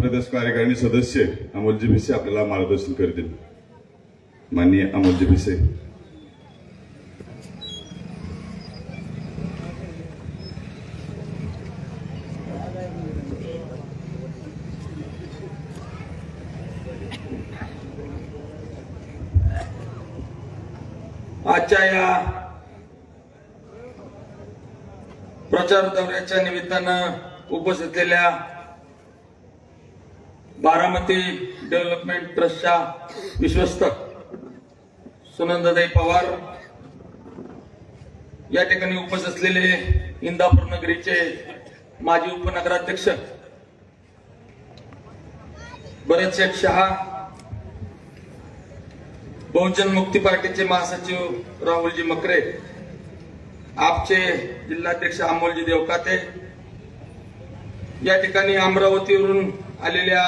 प्रदेश कार्यकारिणी सदस्य अमोलजी भिसे आपल्याला मार्गदर्शन करतील. माननीय अमोलजी भिसे. आजच्या या प्रचार दौऱ्याच्या निमित्तानं उपस्थितलेल्या बारामती डेव्हलपमेंट ट्रस्टच्या विश्वस्त सुनंदाताई पवार या ठिकाणी उपस्थित असलेले इंदापूर नगरीचे माजी उपनगराध्यक्ष भरत शेठ शहा बहुजन मुक्ती पार्टीचे महासचिव राहुलजी मकरे आपचे जिल्हाध्यक्ष अमोलजी देवकाते या ठिकाणी अमरावतीवरून आलेल्या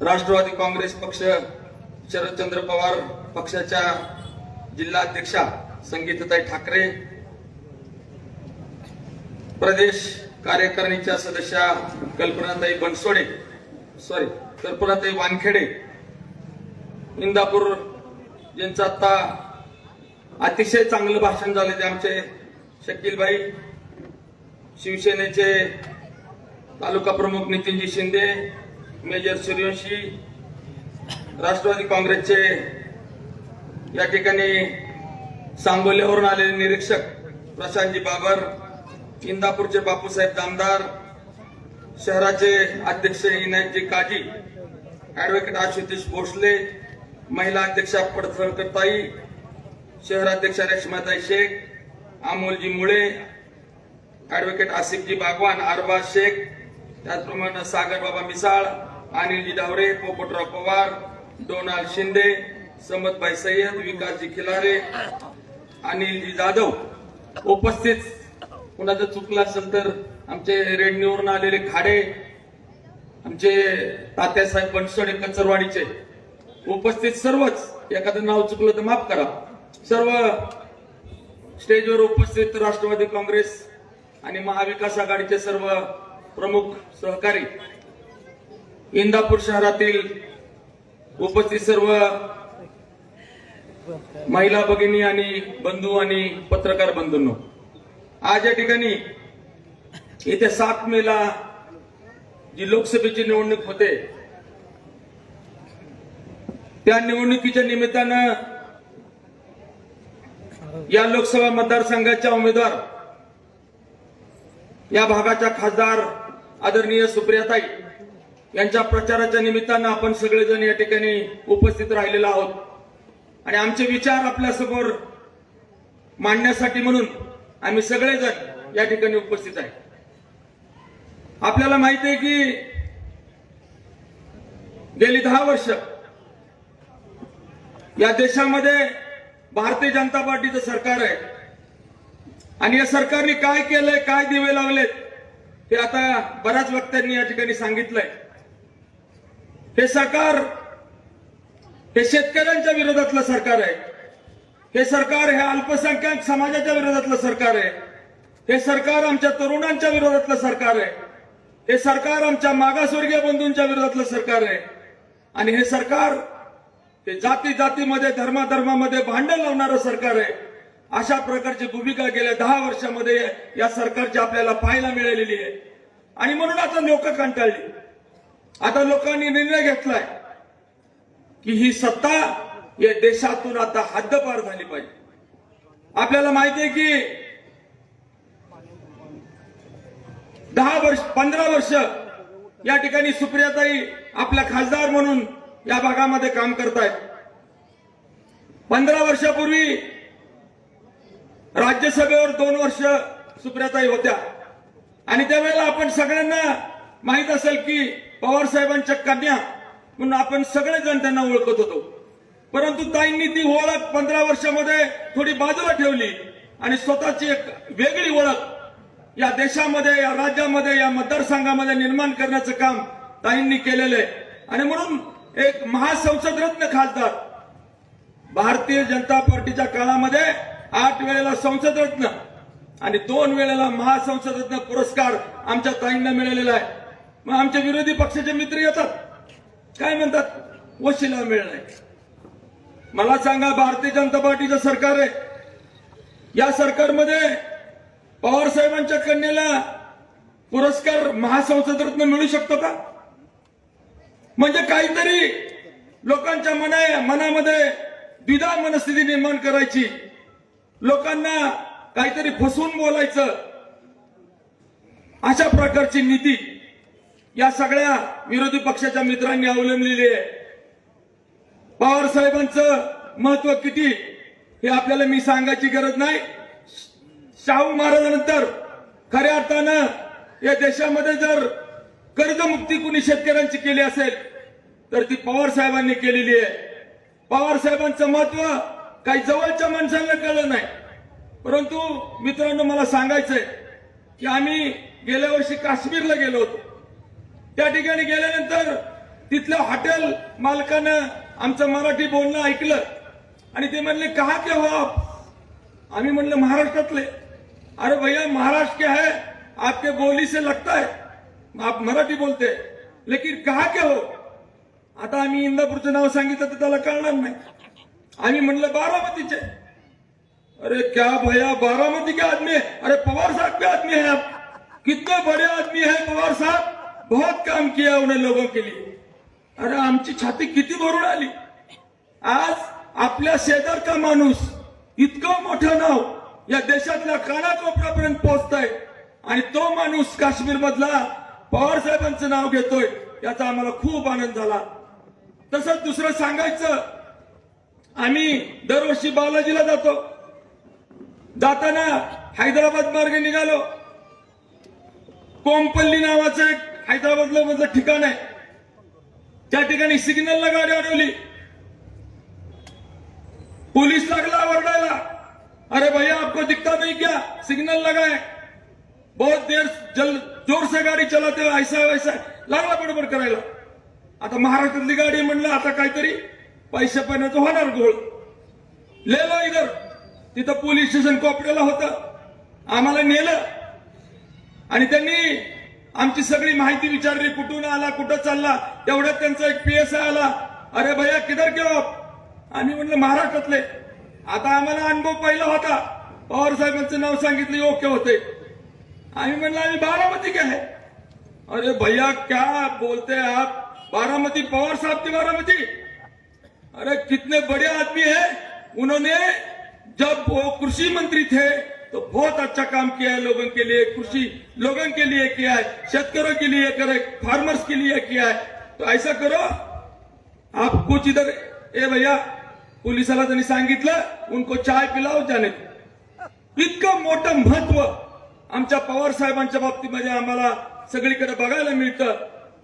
राष्ट्रवादी काँग्रेस पक्ष शरदचंद्र पवार पक्षाच्या जिल्हाध्यक्षा संगीताताई ठाकरे प्रदेश कार्यकारिणीच्या सदस्या कल्पनाताई बनसोडे सॉरी कल्पनाताई वानखेडे इंदापूर यांचं आता अतिशय चांगलं भाषण झालं ते आमचे शकीलभाई शिवसेनेचे तालुका प्रमुख नितीनजी शिंदे मेजर सूर्यवंशी राष्ट्रवादी काँग्रेसचे या ठिकाणी सांगोल्यावरून आलेले निरीक्षक प्रशांतजी बाबर इंदापूरचे बापूसाहेब दामदार शहराचे अध्यक्ष इनायतजी काजी ऍडव्होकेट आशुतोष भोसले महिला अध्यक्षा पडसळकरताई शहराध्यक्षा रेश्माताई शेख अमोलजी मुळे ऍडव्होकेट आसिफजी बागवान अरबाज शेख त्याचप्रमाणे सागर बाबा मिसाळ अनिलजी डावरे पोपटराव पवार डोनाल्ड शिंदे समतभाई सय्यद विकासजी खिलारे अनिलजी जाधव उपस्थित. कुणाचं चुकलं असेल तर आमचे रेडणीवरून आलेले खाडे आमचे तात्यासाहेब बनसोडे कचरवाडीचे उपस्थित सर्वच. एखादं नाव चुकलं तर माफ करा. सर्व स्टेजवर उपस्थित राष्ट्रवादी काँग्रेस आणि महाविकास आघाडीचे सर्व प्रमुख सहकारी इंदापूर शहरातील उपस्थित सर्व महिला भगिनी आणि बंधू आणि पत्रकार बंधूंनो आज या ठिकाणी येत्या सात मेला जी लोकसभेची निवडणूक होते त्या निवडणुकीच्या निमित्तानं या लोकसभा मतदारसंघाच्या उमेदवार या भागाच्या खासदार आदरणीय सुप्रियाताई यांच्या प्रचाराच्या निमित्तानं आपण सगळेजण या ठिकाणी उपस्थित राहिलेलो आहोत. आणि आमचे विचार आपल्यासमोर मांडण्यासाठी म्हणून आम्ही सगळेजण या ठिकाणी उपस्थित आहे. आपल्याला माहिती आहे की गेली दहा वर्ष या देशामध्ये भारतीय जनता पार्टीचं सरकार आहे. आणि या सरकारने काय केलंय काय दिवे लावलेत ते आता बऱ्याच वक्त्यांनी या ठिकाणी सांगितलंय. हे सरकार हे शेतकऱ्यांच्या विरोधातलं सरकार आहे. हे सरकार हे अल्पसंख्याक समाजाच्या विरोधातलं सरकार आहे. हे सरकार आमच्या तरुणांच्या विरोधातलं सरकार आहे. हे सरकार आमच्या मागासवर्गीय बंधूंच्या विरोधातलं सरकार आहे. आणि हे सरकार हे जाती जातीमध्ये धर्माधर्मामध्ये भांडण लावणारं सरकार आहे. अशा प्रकारची भूमिका गेल्या दहा वर्षामध्ये या सरकारची आपल्याला पाहायला मिळालेली आहे. आणि म्हणून आता लोक कंटाळली. आता लोकांनी निर्णय घेतलाय की ही सत्ता या देशातून आता हद्दपार झाली पाहिजे. आपल्याला माहिती आहे की दहा वर्ष पंधरा वर्ष या ठिकाणी सुप्रियाताई आपल्या खासदार म्हणून या भागामध्ये काम करतायत. पंधरा वर्षापूर्वी राज्यसभेवर दोन वर्ष सुप्रियाताई होत्या. आणि त्यावेळेला आपण सगळ्यांना माहीत असेल की पवार साहेबांच्या कन्या म्हणून आपण सगळेजण त्यांना ओळखत होतो. परंतु ताईंनी ती ओळख पंधरा वर्षामध्ये थोडी बाजूला ठेवली आणि स्वतःची एक वेगळी ओळख या देशामध्ये या राज्यामध्ये या मतदारसंघामध्ये निर्माण करण्याचं काम ताईंनी केलेलं आहे. आणि म्हणून एक महासंसद रत्न खासदार भारतीय जनता पार्टीच्या काळामध्ये आठ वेळेला संसदरत्न आणि दोन वेळेला महासंसदरत्न पुरस्कार आमच्या ताईंना मिळालेला आहे. मग आमच्या विरोधी पक्षाचे मित्र येतात. काय म्हणतात? वशिला मिळणार मला सांगा भारतीय जनता पार्टीचं सरकार आहे. या सरकारमध्ये पवार साहेबांच्या कन्येला पुरस्कार महासंसद मिळू शकतो का? म्हणजे काहीतरी लोकांच्या मना मनामध्ये द्विधा मनस्थिती निर्माण करायची. लोकांना काहीतरी फसवून बोलायचं. अशा प्रकारची नीती. या सगळ्या विरोधी पक्षाच्या मित्रांनी अवलंबलेली आहे. पवार साहेबांचं महत्त्व किती हे आपल्याला मी सांगायची गरज नाही. शाहू महाराजांनंतर खऱ्या अर्थानं या देशामध्ये जर कर्जमुक्ती कुणी शेतकऱ्यांची केली असेल तर ती पवार साहेबांनी केलेली आहे. पवार साहेबांचं महत्त्व काही जवळच्या माणसांना कळलं नाही. परंतु मित्रांनो मला सांगायचंय की आम्ही गेल्या वर्षी काश्मीरला गेलो होतो. त्या ठिकाणी गेल्यानंतर तिथल्या हॉटेल मालकानं आमचं मराठी बोलणं ऐकलं. आणि ते म्हणले कहा के हो आप? आम्ही म्हणलं महाराष्ट्रातले. अरे भैया महाराष्ट्र क्या है? आपके बोली से लगता है। आप मराठी बोलते लेकिन कहा के हो? आता आम्ही इंदापूरचं नाव सांगितलं तर त्याला कळणार नाही. आम्ही म्हणलं बारामतीचे. अरे क्या भैया बारामती के आदमी अरे पवार साहब के आदमी है आप। कितने बड़े आदमी है पवार साहब? बहुत काम किया उन्हें लोगों के लिए। अरे आमची छाती किती भरून आली। आज आपल्या शेजारचा माणूस इतकं मोठं नाव या देशातल्या कानाकोपऱ्यापर्यंत पोहोचत आहे आणि तो माणूस काश्मीर मधला पवार साहेबांचं नाव घेतोय याचा आम्हाला खूप आनंद झाला. तसंच दुसरं सांगायचं आम्ही दरवर्षी बालाजीला जातो. जाताना हैदराबाद मार्गे निघालो. कोमपल्ली नावाचं एक हैदराबादला मधलं ठिकाण आहे. त्या ठिकाणी सिग्नलला गाडी अडवली पोलीस लागला ओरडायला अरे भैया आपको दिखता नहीं क्या? सिग्नल लगा है. बहुत देर जल जोर से गाडी चलाते ऐसा वैसा लागला बडबड करायला. आता महाराष्ट्रातली गाडी म्हणलं आता काहीतरी पैसे पाण्याचं होणार घोळ. लेलो इधर. तिथं पोलीस स्टेशन कोपऱ्याला होतं. आम्हाला नेलं. आणि त्यांनी आमची सगळी माहिती विचारली कुठून आला कुठं चालला तेवढ्यात त्यांचा एक पीएसआय आला. अरे भैया किधर गेलो? आम्ही म्हणलं महाराष्ट्रातले. आता आम्हाला अनुभव पहिला होता. पवार साहेबांचं नाव सांगितलं ओके होते. आम्ही म्हणलं आम्ही बारामती गेले अरे भैया क्या बोलते आप? बारामती पवार साहब की बारामती? अरे कितने बड़े आदमी है। उन्होंने जब वो कृषी मंत्री थे तो बहुत अच्छा काम किया है लोगों के लिए कृषी लोगों के लिए किया है शेतकरों के लिए करे फार्मर्स के लिए किया है। तो ऐसा करो आप कुछ इधर ए भैया पोलिसाला त्यांनी सांगितलं उनको चाय पिलाओ जाने इतकं मोठं महत्त्व आमच्या पवार साहेबांच्या बाबतीमध्ये आम्हाला सगळीकडे बघायला मिळतं.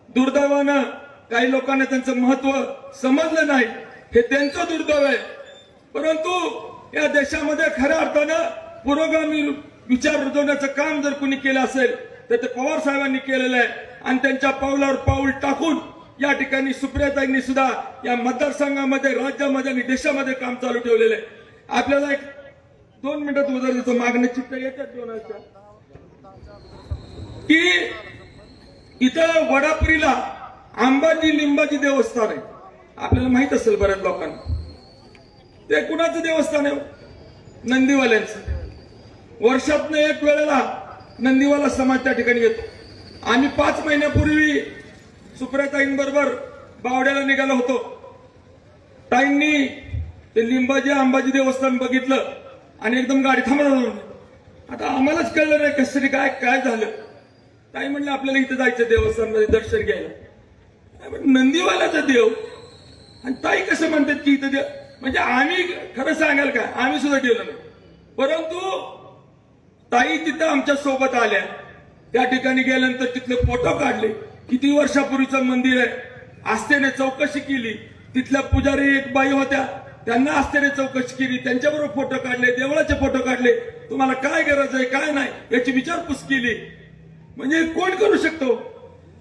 दुर्दैवानं काही लोकांना त्यांचं महत्त्व समजलं नाही. हे त्यांचं दुर्दैव आहे. परंतु या देशामध्ये खऱ्या अर्थानं पुरोगामी विचार रुजवण्याचं काम जर कुणी केलं असेल तर ते पवार साहेबांनी केलेलं आहे. आणि त्यांच्या पावलावर पाऊल टाकून या ठिकाणी सुप्रियाताईंनी सुद्धा या मतदारसंघामध्ये राज्यामध्ये आणि देशामध्ये काम चालू ठेवलेलं आहे. आपल्याला एक दोन मिनिटात उदर देतो. मागणी चित्त येतात दोनाच्या की इथं वडापुरीला आंबाजी लिंबाजी देवस्थान आहे. आपल्याला माहीत असेल बऱ्याच लोकांना. ते कुणाचं देवस्थान आहे हो? नंदीवाल्यांचं. वर्षातनं एक वेळेला नंदीवाला समाज त्या ठिकाणी येतो. आम्ही पाच महिन्यापूर्वी सुप्रियाताईंबरोबर बावड्याला निघालो होतो. ताईंनी ते लिंबाजी अंबाजी देवस्थान बघितलं आणि एकदम गाडी थांबवलं आता आम्हालाच कळलं नाही कसरी काय काय झालं. ताई म्हणलं आपल्याला इथं जायचं देवस्थानमध्ये दर्शन घ्यायला. काय नंदीवाल्याचा देव. आणि ताई कसं म्हणतात की इथं देव म्हणजे आम्ही खरं सांगाल का? आम्ही सुद्धा गेलो नाही. परंतु ताई तिथं आमच्यासोबत आल्या. त्या ठिकाणी गेल्यानंतर तिथले फोटो काढले. किती वर्षापूर्वीचं मंदिर आहे. आस्थेने चौकशी केली. तिथल्या पुजारी एक बाई होत्या. त्यांना आस्थेने चौकशी केली. त्यांच्याबरोबर फोटो काढले. देवळाचे फोटो काढले. तुम्हाला काय गरज आहे काय नाही याची विचारपूस केली. म्हणजे कोण करू शकतो?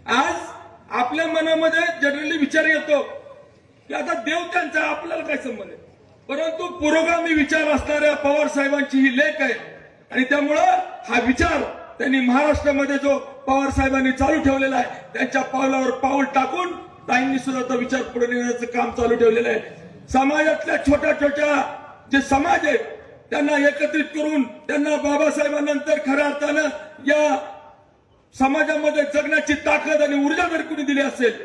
आज आपल्या मनामध्ये जनरली विचार येतो की आता देव त्यांचा आपल्याला काय संबंध आहे? परंतु पुरोगामी विचार असणाऱ्या पवार साहेबांची ही लेख आहे. आणि त्यामुळं हा विचार त्यांनी महाराष्ट्रामध्ये जो पवार साहेबांनी चालू ठेवलेला आहे त्यांच्या पावलावर पाऊल टाकून ताईंनी सुद्धा तो विचार पुढे नेण्याचं काम चालू ठेवलेलं आहे समाजातल्या छोट्या छोट्या जे समाज आहेत त्यांना एकत्रित करून त्यांना बाबासाहेबांनंतर खऱ्या अर्थानं या समाजामध्ये जगण्याची ताकद आणि ऊर्जा जर कुणी दिली असेल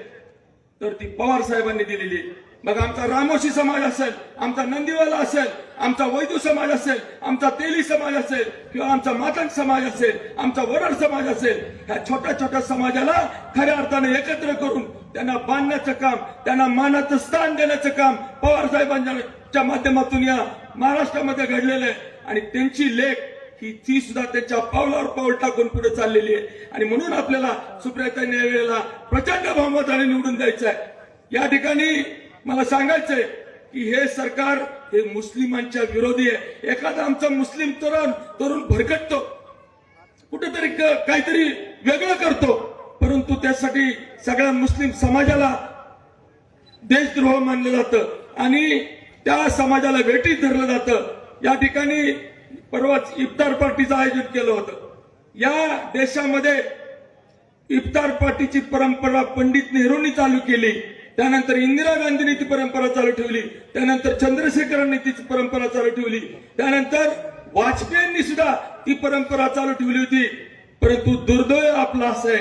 तर ती पवार साहेबांनी दिलेली आहे. मग आमचा रामोशी समाज असेल आमचा नंदीवाला असेल आमचा वैदू समाज असेल आमचा तेली समाज असेल किंवा आमचा मातंग समाज असेल आमचा वरड समाज असेल ह्या छोट्या छोट्या समाजाला खऱ्या अर्थाने एकत्र करून त्यांना बांधण्याचं काम त्यांना मानाचं स्थान देण्याचं काम पवार साहेबांच्या माध्यमातून या महाराष्ट्रामध्ये घडलेलं आहे. आणि त्यांची लेख ही ती सुद्धा त्यांच्या पावलावर पाऊल टाकून पुढे चाललेली आहे. आणि म्हणून आपल्याला सुप्रियाताईंनी या वेळेला प्रचंड बहुमताने निवडून द्यायचं आहे. या ठिकाणी मला सांगायचंय की हे सरकार हे मुस्लिमांच्या विरोधी आहे. एखादा आमचा मुस्लिम तरुण तरुण भरकटतो. कुठेतरी क- काहीतरी वेगळं करतो. परंतु त्यासाठी सगळ्या मुस्लिम समाजाला देशद्रोह मानलं जातं आणि त्या समाजाला वेटीत धरलं जातं. या ठिकाणी परवाच इफ्तार पार्टीचं आयोजन केलं होतं. या देशामध्ये इफ्तार पार्टीची परंपरा पंडित नेहरूंनी चालू केली. त्यानंतर इंदिरा गांधींनी ती परंपरा चालू ठेवली. त्यानंतर चंद्रशेखरांनी ती परंपरा चालू ठेवली. त्यानंतर वाजपेयींनी सुद्धा ती परंपरा चालू ठेवली होती. परंतु दुर्दैव आपला असं आहे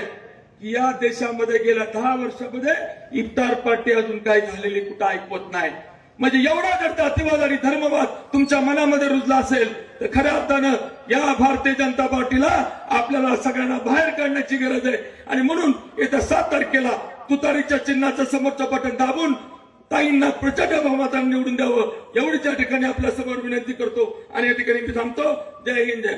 की या देशामध्ये गेल्या दहा वर्षामध्ये इफ्तार पार्टी अजून काही झालेली कुठं ऐकवत नाही. म्हणजे एवढा जर अतिवाद आणि धर्मवाद तुमच्या मनामध्ये रुजला असेल तर खऱ्या अर्थानं या भारतीय जनता पार्टीला आपल्याला सगळ्यांना बाहेर काढण्याची गरज आहे. आणि म्हणून येत्या सात तारखेला तुतारीच्या चिन्हाचं समोरचं बटन दाबून ताईंना प्रचंड बहुमताने निवडून द्यावं. एवढीच या ठिकाणी आपल्यासमोर विनंती करतो. आणि या ठिकाणी मी थांबतो. जय हिंद जय